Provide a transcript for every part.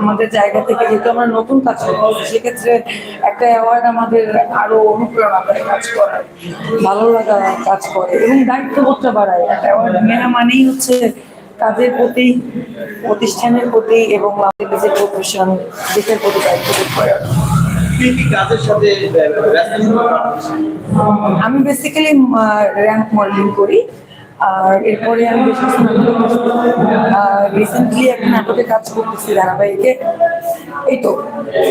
আমাদের জায়গা থেকে যেহেতু আমরা নতুন কাজ করছি সেক্ষেত্রে একটা অ্যাওয়ার্ড আমাদের আরও অনুপ্রেরণা করে কাজ করার ভালো লাগা কাজ করে এবং দায়িত্ববোধটা বাড়ায়। একটা অ্যাওয়ার্ড নেওয়া মানেই হচ্ছে কাজের প্রতি প্রতিষ্ঠানের প্রতি এবং আমাদের নিজের প্রফেশন দেশের প্রতি দায়িত্ববোধ করে? আমি বেসিক্যালি র্যাঙ্ক মডেলিং করি। আর এরপরে আমি বেশ কিছু নাটক রিসেন্টলি একটা নাটকে কাজ করতেছি ধারাবাহিকে। এই তো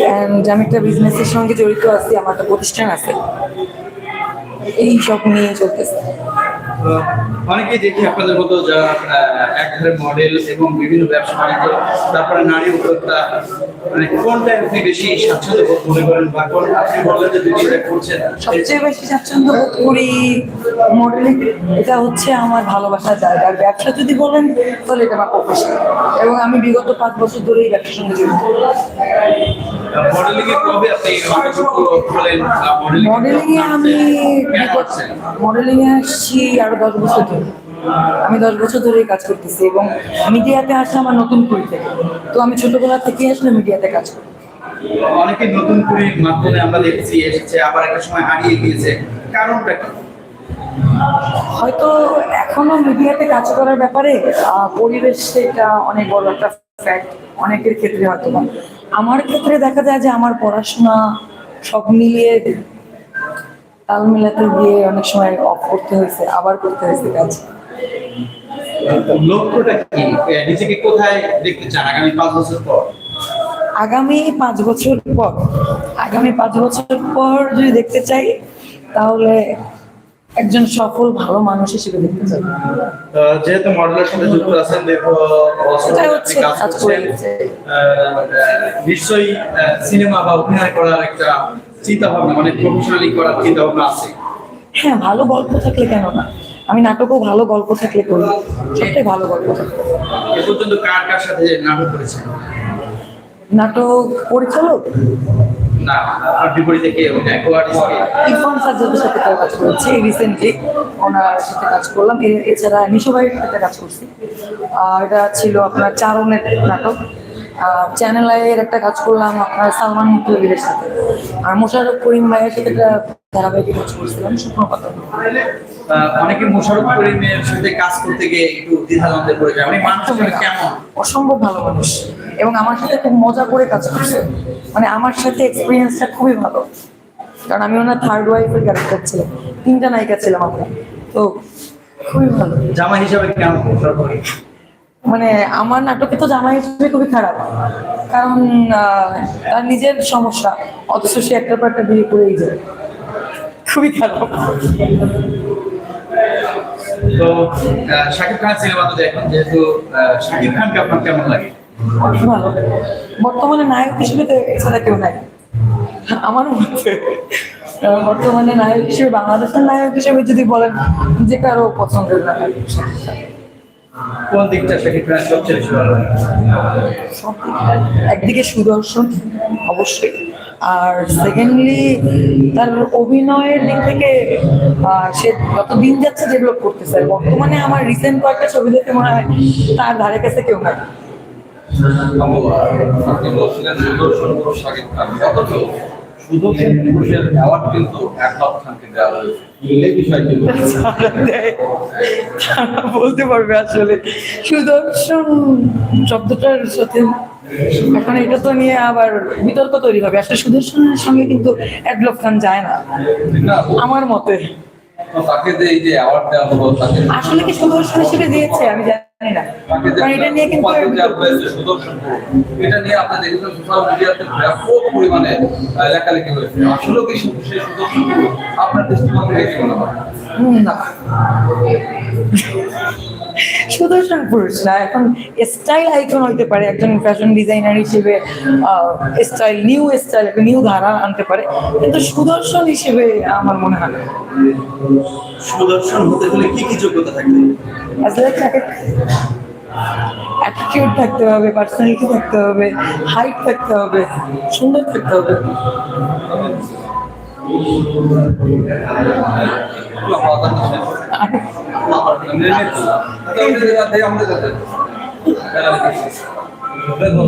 অ্যান্ড আমি একটা বিজনেসের সঙ্গে জড়িত আছি, আমার একটা প্রতিষ্ঠান আছে। এই সব নিয়ে চলতেছে। অনেকেই দেখি আপনাদের মতো যারা মডেল এবং বিভিন্ন ব্যবসা বাণিজ্য তারপরে নারী উদ্যোক্তা মানে কোনটা আপনি বেশি স্বাচ্ছন্দ্য বোধ মনে করেন বা কোন আপনি বললেন যে করছেন? সবচেয়ে বেশি স্বাচ্ছন্দ্য বোধ করি মডেলিং এটা হচ্ছে আমার ভালোবাসার জায়গা। আর ব্যবসা যদি বলেন তাহলে এটা আমার প্রফেশন এবং আমি বিগত পাঁচ বছর ধরেই ব্যবসার সঙ্গে জড়িত। মডেলিং এ কবে আপনি মডেলিং এ আমি মডেলিং এ আসছি আরও দশ বছর ধরে। আমি দশ বছর ধরেই কাজ করতেছি এবং মিডিয়াতে আসলে আমার নতুন কুড়ি থেকে। তো আমি ছোটবেলা থেকে আসলে মিডিয়াতে কাজ করি। অনেকে নতুন করে মাধ্যমে আমরা দেখেছি এসেছে আবার একটা সময় হারিয়ে গিয়েছে। কারণটা কি? হয়তো এখনও মিডিয়াতে কাজ করার ব্যাপারে পরিবেশ এটা অনেক বড় একটা ফ্যাক্ট অনেকের ক্ষেত্রে হয়তো আমার ক্ষেত্রে দেখা যায় যে আমার পড়াশোনা সব মিলিয়ে তাল মিলাতে গিয়ে অনেক সময় অফ করতে হয়েছে আবার করতে হয়েছে কাজ। লক্ষ্যটা কি? নিজেকে কোথায় দেখতে চান আগামী পাঁচ বছর পর? আগামী পাঁচ বছর পর আগামী পাঁচ বছর পর যদি দেখতে চাই তাহলে একজন সফল ভালো মানুষ হিসেবে দেখতে চাই। যেহেতু মডেলের সাথে যুক্ত আছেন নিশ্চয়ই সিনেমা বা অভিনয় করার একটা চিন্তা ভাবনা মানে প্রফেশনালি করার চিন্তা ভাবনা আছে? হ্যাঁ ভালো গল্প থাকলে কেন না? আমি নাটকও ভালো গল্প থাকলে করি। সবটাই ভালো গল্প থাকলে এ পর্যন্ত কার কার সাথে নাটক করেছেন? নাটক পরিচালক? না আর বিপরীতে কে? অভিনয় কো আর্টিস্ট কে? ইরফান সাজ্জাদের সাথে কাজ করেছি। রিসেন্টলি ওনার সাথে কাজ করলাম। এছাড়া নিশো ভাইয়ের সাথে কাজ করছি। আহ, এটা ছিল আপনার চারণের নাটক। চ্যানেল আইয়ের একটা কাজ করলাম আপনার সালমান মুক্তির সাথে। আর মোশারফ করিম ভাইয়ের সাথে একটা ধারাবাহিকে কাজ করছিলাম শুকনো পাতা। অনেকে মোশারফ করিমের সাথে কাজ করতে গিয়ে একটু দ্বিধাদ্বন্দ্বে পড়ে যায়। মানে মানুষ কেমন? অসম্ভব ভালো মানুষ। এবং আমার সাথে খুব মজা করে কাজ করছে। মানে আমার সাথে এক্সপিরিয়েন্সটা খুবই ভালো। কারণ আমি ওনার থার্ড ওয়াইফের ক্যারেক্টার ছিলাম। তিনটা নায়িকা ছিলাম আমরা। তো খুবই ভালো। জামা হিসাবে কেমন মোশারফ করিম? মানে আমার নাটকে তো জামাই হিসেবে খুবই খারাপ। কারণ তার নিজের সমস্যা। অথচ সে একটার পর একটা বিয়ে করেই যায়। খুবই খারাপ। তো শাকিব খান সিনেমা তো দেখেন যেহেতু শাকিব খানকে আপনার কেমন লাগে? ভালো বর্তমানে নায়ক হিসেবে তো এছাড়া কেউ নাই। আমার মতে বর্তমানে নায়ক হিসেবে বাংলাদেশের নায়ক হিসেবে যদি বলেন যে কারও পছন্দের নায়ক। কোন দিকটা শাকিব খানের সবচেয়ে বেশি ভালো লাগে? সব একদিকে সুদর্শন অবশ্যই। আর সেকেন্ডলি তার অভিনয়ের দিক থেকে আহ, সে যত দিন যাচ্ছে ডেভেলপ করতেছে। বর্তমানে আমার রিসেন্ট কয়েকটা ছবি দেখে মনে হয় তার ধারে কাছে কেউ নাই। আপনি বলছিলেন সুদর্শন শাকিব খান পুরুষের অ্যাওয়ার্ড কিন্তু দেওয়া হয়েছে। বলতে পারবে আসলে। সুদর্শন শব্দটার সাথে এখন এটা তো নিয়ে আবার বিতর্ক তৈরি হবে। আসলে সুদর্শনের সঙ্গে কিন্তু অ্যাডলফ খান যায় না আমার মতে। আসলে কি সুদর্শন হিসেবে দিয়েছে? আমি জানি এটা নিয়ে কিন্তু সুদর্শন পুরুষ, এটা নিয়ে আপনি সোশ্যাল মিডিয়াতে ব্যাপক পরিমাণে লেখালেখি হয়েছে। আসলে কি সেই সুদর্শন আপনার দৃষ্টিকোণ থেকে মনে হয়? না সুদর্শন পুরুষ না এখন স্টাইল আইকন হইতে পারে একজন ফ্যাশন ডিজাইনার হিসেবে স্টাইল নিউ স্টাইল একটা নিউ ধারা আনতে পারে। কিন্তু সুদর্শন হিসেবে আমার মনে হয় সুদর্শন হতে হলে কি কি যোগ্যতা থাকবে অ্যাটিটিউড থাকতে হবে পার্সোনালিটি থাকতে হবে হাইট থাকতে হবে সুন্দর থাকতে হবে। একটু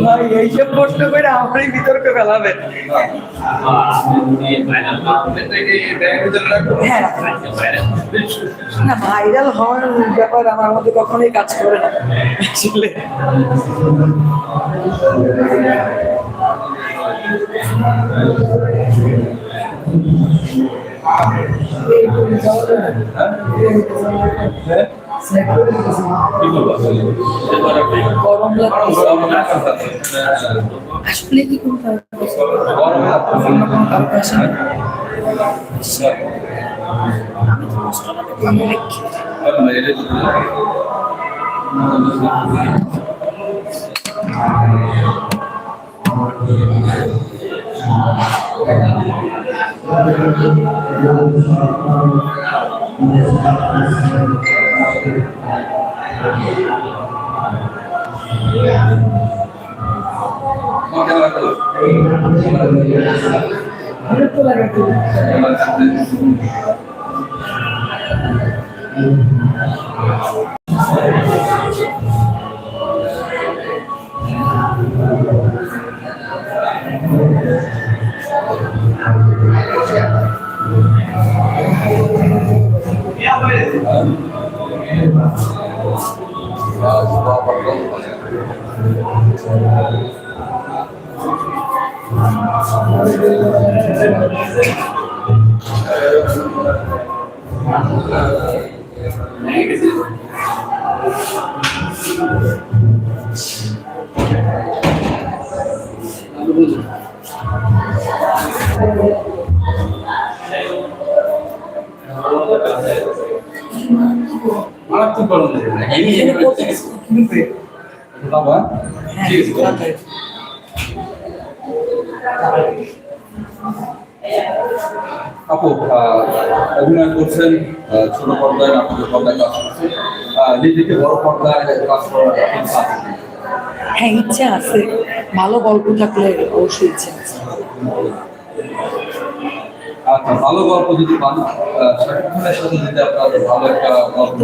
ভাই এইসব প্রশ্ন করে আমারই বিতর্ক ফেলাবেন হ্যাঁ। না ভাইরাল হওয়ার ব্যাপার আমার মধ্যে কখনোই কাজ করে না। আসলে লাগছে আসলে কি কোনো? আমি তো কষ্টটা পেলাম অনেক। বিরক্ত লাগে একটু। এখানে গ্রুপে হ্যাঁ রাতে। আপু অভিনয় করছেন ছোট পর্দায় পর্দায় কাজ করছেন। নিজেকে বড় পর্দায় কাজ করার ইচ্ছা আছে হ্যাঁ ইচ্ছা আছে। ভালো গল্প থাকলে অবশ্যই ইচ্ছা আছে। আচ্ছা ভালো গল্প যদি পান শাকিব সাথে যদি আপনার ভালো একটা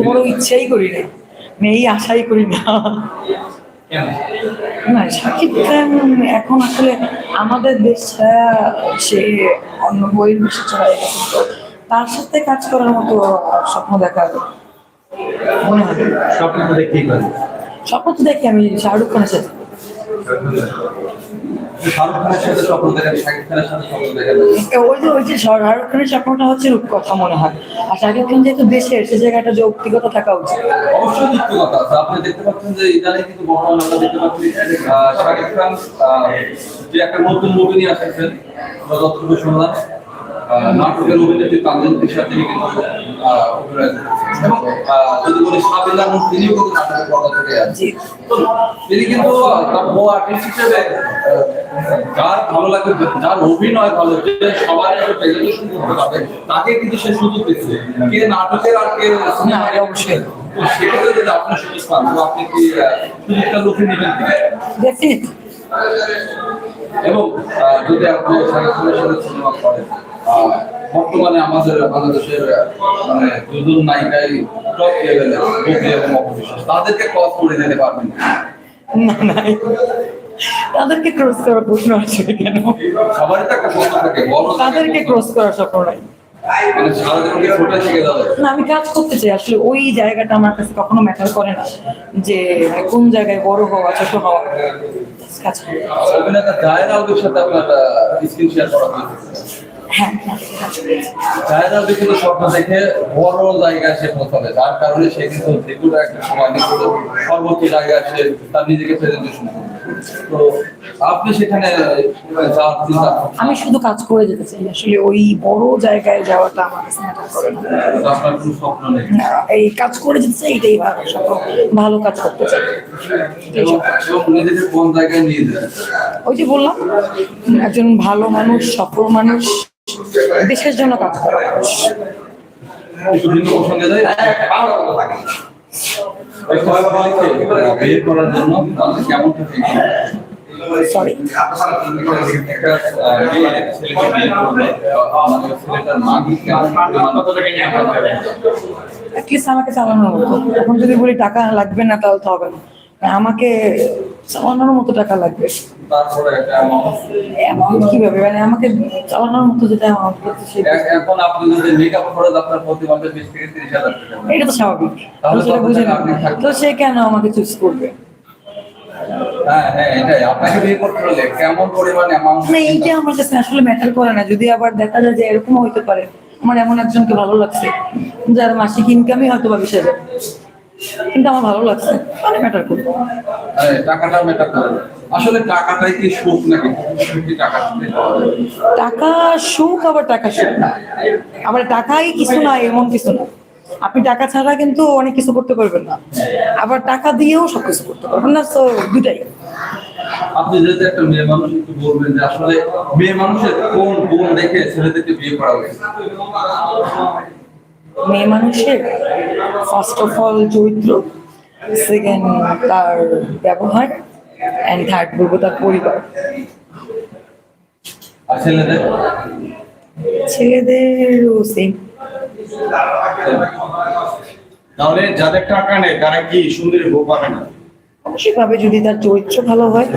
বড় ইচ্ছাই করি না আমি এই আশাই করি না? না সাকিব খান এখন আসলে আমাদের দেশটা সে অন্য বইয়ের বেশি চলে গেছে তো তার সাথে কাজ করার মতো স্বপ্ন দেখার মনে হয়। স্বপ্ন তো দেখি আমি শাহরুখ খানের সাথে। ওই যে ওই যে শাহরুখ খানের স্বপ্নটা হচ্ছে রূপকথা মনে হয়। আর শাকিব খান যেহেতু দেশের সে জায়গাটা যৌক্তিকতা থাকা উচিত। অবশ্যই যুক্তিগত আছে। আপনি দেখতে পাচ্ছেন যে ইদানিং কিন্তু বর্তমানে আমরা দেখতে পাচ্ছি শাকিব খান যে একটা নতুন মুভি নিয়ে আসছেন যতটুকু শুনলাম। নাটকের অভিনেত্রী তানজিন তিশা তিনি কিন্তু অভিনয় এবং যদি বলি সাবিলা নূর তিনিও কিন্তু নাটকের পর্দা থেকে আছেন। তিনি কিন্তু তার বউ আর্টিস্ট হিসেবে যার ভালো লাগে যার অভিনয় ভালো যে সবার সাথে প্রেজেন্টেশন করতে পারবে তাকে কিন্তু সে সুযোগ দিচ্ছে। কে নাটকের আর কে এটা অবশ্যই। সেক্ষেত্রে যদি আপনি সুযোগ পান আপনি কি সুযোগটা লুফে নেবেন? কিনা? এবং যদি আপনি সারাক্ষণের সাথে সিনেমা করেন। বর্তমানে আমাদের বাংলাদেশের মানে দুজন নায়িকাই টপ লেভেলে বুকি এবং অপবিশ্বাস। তাদেরকে ক্রস করে দিতে পারবেন তাদেরকে ক্রস করার প্রশ্ন আছে কেন? সবারই তো একটা প্রশ্ন থাকে তাদেরকে ক্রস করার স্বপ্ন নাই। মানে না আমি কাজ করতে চাই। আসলে ওই জায়গাটা আমার কাছে কখনো ম্যাটার করে না যে কোন জায়গায় বড় হওয়া ছোট হওয়া কাজ হয়েছে হ্যাঁ। জায়ের আলবে কিন্তু স্বপ্ন দেখে বড় জায়গায় সে পৌঁছাবে। যার কারণে সে কিন্তু একটা সময় সর্বোচ্চ জায়গায় সে তার নিজেকে প্রেজেন্টেশন করবে। তো আপনি সেখানে আমি শুধু কাজ করে যেতে চাই আসলে ওই বড় জায়গায় যাওয়াটা আমার কাছে ম্যাটার করে না। এই কাজ করে যেতে চাই এটাই ভালো কাজ করতে চাই। ওই যে বললাম একজন ভালো মানুষ সফল মানুষ দেশের জন্য কাজ করা। মানুষ করার জন্য কেমন সরি মানে অ্যাটলিস্ট আমাকে চালানোর মতো। এখন যদি বলি টাকা লাগবে না তাহলে তো হবে না। আমাকে চালানোর মতো টাকা লাগবে। অ্যামাউন্ট কীভাবে? মানে আমাকে চালানোর মতো যেটা অ্যামাউন্ট করতে সে এখন আপনি যদি মেকআপ খরচ আপনার প্রতি মাসে বিশ থেকে তিরিশ হাজার টাকা এটা তো স্বাভাবিক। তাহলে সেটা বুঝে না। তো সে কেন আমাকে চুজ করবে? হ্যাঁ হ্যাঁ এটাই। আপনাকে বিয়ে করতে হলে কেমন পরিমাণ অ্যামাউন্ট মানে এইটা আমার কাছে আসলে ম্যাটার করে না। যদি আবার দেখা যায় যে এরকমও হইতে পারে আমার এমন একজনকে ভালো লাগছে যার মাসিক ইনকামই হয়তো বা বিশ হাজার। কিন্তু আমার ভালো লাগছে। মানে ম্যাটার করবে। টাকাটা মেটার করে আসলে টাকাটাই কি সুখ নাকি? কি? টাকা? সুখ আবার টাকা সুখ। না আবার টাকাই কিছু না এমন কিছু না। আপনি টাকা ছাড়া কিন্তু অনেক কিছু করতে পারবেন না। আবার টাকা দিয়েও সব কিছু করতে পারবেন না তো দুটাই আপনি যেহেতু একটা মেয়ে মানুষ একটু বলবেন যে আসলে মেয়ে মানুষের কোন গুণ দেখে ছেলেদেরকে বিয়ে করা উচিত? মেয়ে মানুষের ফার্স্ট অফ অল চরিত্র সেকেন্ড তার ব্যবহার অ্যান্ড থার্ড বলব তার পরিবার। ছেলেদের? ছেলেদেরও সেম তাহলে যাদের টাকা নেই তারা কি সুন্দরী বউ পাবে না? অবশ্যইভাবে যদি তার চরিত্র ভালো হয়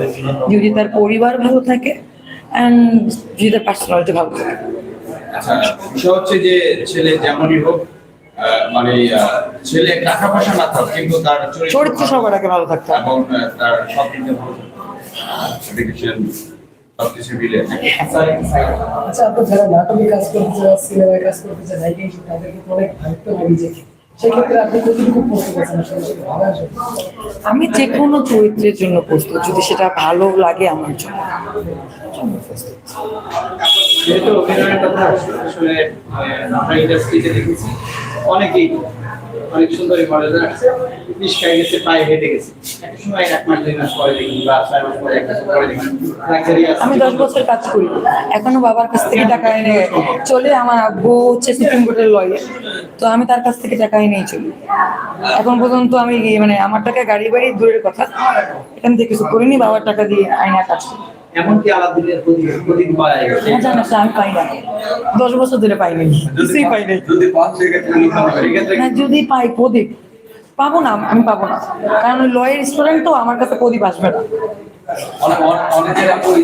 যদি তার পরিবার ভালো থাকে অ্যান্ড যদি তার পার্সোনালিটি ভালো থাকে। আচ্ছা বিষয় হচ্ছে যে ছেলে যেমনই হোক মানে আহ, ছেলে টাকা পয়সা না থাক কিন্তু তার চরিত্র সবার আগে ভালো থাকতে হবে। এবং তার সব দিকে ভালো এডুকেশন সবকিছু মিলে। আচ্ছা আপনার যারা নাটকে কাজ করতে চায় সিনেমায় কাজ করতে চায় হিসেবে তাদেরকে অনেক দায়িত্ব লাগে নিজেকে। আমি যে কোনো চরিত্রের জন্য প্রস্তুত যদি সেটা ভালো লাগে আমার জন্য। যেহেতু অভিনয়ের কথা আসছে, আসলে আমরা ইন্ডাস্ট্রিতে দেখেছি অনেকেই অনেক সুন্দরী আছে রিস্কায় গেছে পায়ে হেঁটে গেছে। সময় এক মাস, দুই মাস পরে বা মাস পরে, এক মাস পরে আমি দশ বছর কাজ করি। এখনও বাবার কাছ থেকে টাকা এনে চলে আমার আব্বু হচ্ছে সুপ্রিম কোর্টের লয়ার তো আমি তার কাছ থেকে টাকা এনেই চলি। এখন পর্যন্ত আমি মানে আমার টাকা গাড়ি বাড়ি দূরের কথা। এখান থেকে কিছু করিনি, বাবার টাকা দিয়ে আইনা কাজ করি এমনকি আলাদিনের প্রতি প্রতি পাওয়া গেছে আমি পাই না। দশ বছর ধরে পাইনি কিছুই পাইনি যদি সেক্ষেত্রে যদি পাই প্রদীপ। পাবো না আমি পাবো না। কারণ লয়ের স্টুডেন্ট তো আমার কাছে প্রদীপ আসবে না। ওই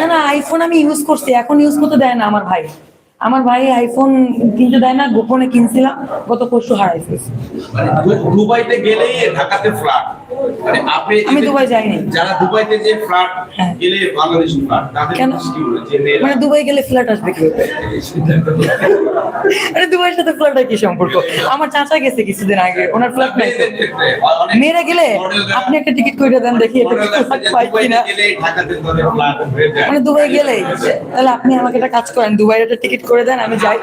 না না আইফোন আমি ইউজ করছি এখন ইউজ করতে দেয় না আমার ভাই। আমার ভাই আইফোন কিনতে দেয় না গোপনে কিনছিলাম গত পরশু হারাই ফেলছি মানে দুবাইতে গেলেই ঢাকাতে ফ্ল্যাট মানে আপনি আমি দুবাই যাইনি। যারা দুবাইতে যে ফ্ল্যাট। গেলে বাংলাদেশি ফ্ল্যাট তাদের কেন? কি বলে মানে দুবাই গেলে ফ্ল্যাট আসবে কি আরে দুবাইয়ের সাথে ফ্ল্যাটের কি সম্পর্ক আমার চাচা গেছে কিছুদিন আগে ওনার ফ্ল্যাট নাই মেয়েরা গেলে আপনি একটা টিকিট করে দেন দেখি ফ্ল্যাট পাই কিনা যায়। মানে দুবাই গেলেই তাহলে আপনি আমাকে একটা কাজ করেন দুবাইয়ের একটা টিকিট করে দেন আমি যাই।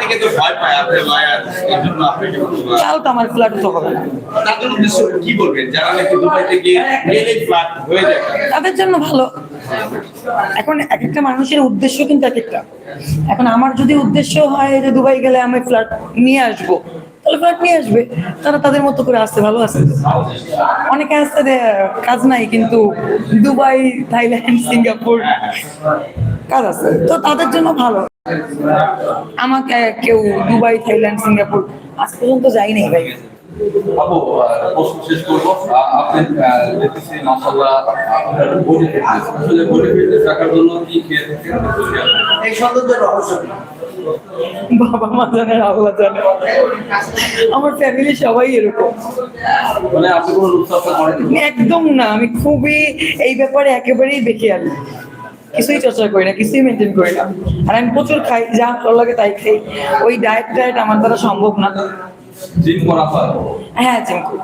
তাও তো আমার ফ্ল্যাট তো হবে না। তার জন্য উদ্দেশ্য কি বলবেন? যারা নাকি দুবাইতে গিয়ে ফ্ল্যাট হয়ে যায়। তাদের জন্য ভালো। এখন এক একটা মানুষের উদ্দেশ্য কিন্তু এক একটা এখন আমার যদি উদ্দেশ্য হয় যে দুবাই গেলে আমি ফ্ল্যাট নিয়ে আসব তাহলে ফ্ল্যাট নিয়ে আসবে। তারা তাদের মতো করে আসতে ভালো আছে। অনেকে আসছে যে কাজ নাই কিন্তু দুবাই থাইল্যান্ড সিঙ্গাপুর কাজ আছে। তো তাদের জন্য ভালো। আমাকে কেউ দুবাই থাইল্যান্ড সিঙ্গাপুর আজ পর্যন্ত যাই নাই ভাই। আপু প্রশ্ন শেষ করব। আপনি দেখতেছি মাসাল্লাহ আপনার বডি ফিটনেস আসলে বডি ফিটনেস রাখার জন্য কি খেয়ে থাকেন? এই সৌন্দর্যের রহস্য। বাবা মা জানে আল্লাহ জানে। আমার ফ্যামিলি সবাই এরকম। মানে আপনি কোনো একদম না আমি খুবই এই ব্যাপারে একেবারেই দেখে আনি কিছুই চর্চা করি না কিছুই মেনটেন করি না। আর আমি প্রচুর খাই যা ভালো লাগে তাই খাই। ওই ডায়েট ডায়েট আমার দ্বারা সম্ভব না। জিম করা হয়? হ্যাঁ জিম করি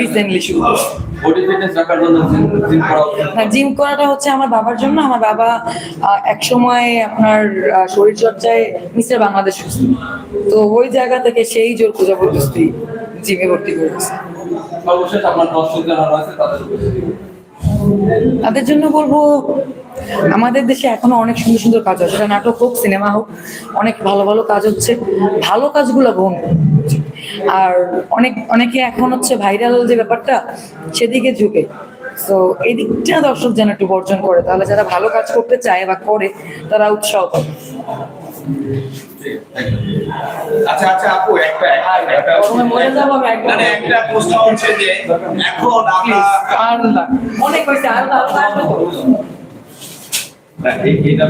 রিসেন্টলি শুরু বডি ফিটনেস রাখার জন্য জিম করা না জিম করাটা হচ্ছে আমার বাবার জন্য। আমার বাবা এক সময় আপনার শরীর চর্চায় মিস্টার বাংলাদেশ তো ওই জায়গা থেকে সেই জোর পূজা জবরদস্তি জিমে ভর্তি করেছে। সর্বশেষ আপনার দর্শক যারা রয়েছে তাদের উদ্দেশ্যে তাদের জন্য বলব, আমাদের দেশে এখনও অনেক সুন্দর সুন্দর কাজ হয়। সেটা নাটক হোক, সিনেমা হোক, অনেক ভালো ভালো কাজ হচ্ছে। ভালো কাজগুলো গ্রহণ আর অনেক, অনেকে এখন হচ্ছে ভাইরাল যে ব্যাপারটা, সেদিকে ঝুঁকে। তো এই দিকটা দর্শক যেন একটু বর্জন করে, তাহলে যারা ভালো কাজ করতে চায় বা করে, তারা উৎসাহ পাবে। আচ্ছা আচ্ছা আপু একটা একটা একদম। মানে একটা প্রশ্ন হচ্ছে যে এখন আমরা অনেক হয়েছে আর এটা